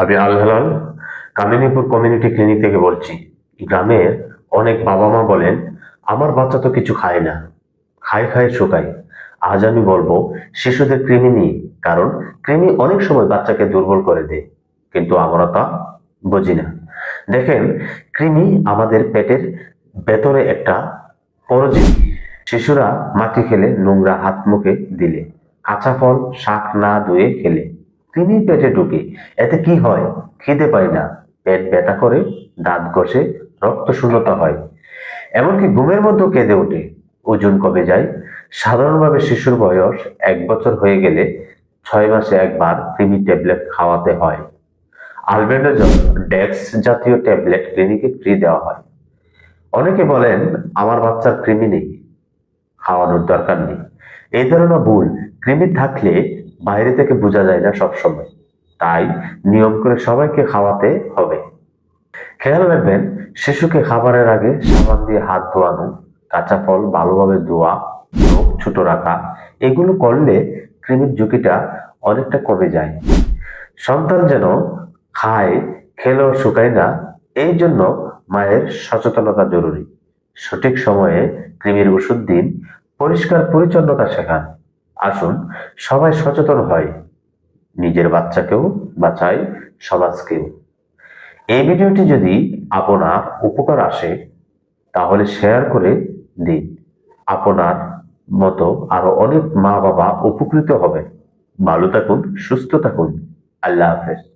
আমি Al Helal, Kaminipur community clinic থেকে বলছি, গ্রামের অনেক বাবা মা বলেন, আমার বাচ্চা তো কিছু খায় না, খায় খায় শুকায়। আজ আমি বলব, শিশুদের কৃমি নিয়ে, কারণ কৃমি অনেক সময় বাচ্চাকে দুর্বল করে দেয়, কিন্তু আমরা তা বুঝি না। দেখেন, কৃমি আমাদের পেটের ভেতরে একটা পরজীব। শিশুরা মাটি খেলে নোংরা হাত মুখে দিলে, কাঁচা ফল শাক না ধুয়ে খেলে। কৃমি পেটে ঢুকে। এতে কি হয়? খিদে পায় না। পেট ব্যথা করে, দাঁত ঘষে, রক্ত শূন্যতা হয়। এমনকি ঘুমের মধ্যেও কেঁদে ওঠে। ওজন কমে যায়। সাধারণভাবে শিশুর বয়স এক বছর হয়ে গেলে ছয় মাসে একবার কৃমি ট্যাবলেট খাওয়াতে হয়। আলবেন্ডাজল ডেক্স জাতীয় ট্যাবলেট ক্লিনিকে ফ্রি দেওয়া হয়। অনেকে বলেন, আমার বাচ্চার কৃমি নেই। খাওয়ানোর দরকার নেই। এই ধারণা ভুল। কৃমি থাকলে বাইরে থেকে বোঝা যায় না সবসময়। তাই নিয়ম করে সবাইকে খাওয়াতে হবে। খেয়াল রাখবেন, শিশুকে খাবারের আগে সাবান দিয়ে হাত ধোয়ানো, কাঁচা ফল ভালোভাবে ধোয়া নখ ছোট রাখা, এগুলো করলে কৃমির ঝুঁকিটা অনেকটা কমে যায়। সন্তান যেন খায়, খেলেও শুকায় না, এই জন্য মায়ের সচেতনতা জরুরি। সঠিক সময়ে কৃমির ওষুধ দিন, পরিষ্কার পরিচ্ছন্নতা শেখান। আসুন, সবাই সচেতন হয়। নিজের বাচ্চাকেও বাঁচায় সমাজকেও। এই ভিডিওটি যদি আপনার উপকার আসে, তাহলে শেয়ার করে দিন। আপনার মতো আরও অনেক মা বাবা উপকৃত হবে। ভালো থাকুন, সুস্থ থাকুন। আল্লাহ হাফেজ।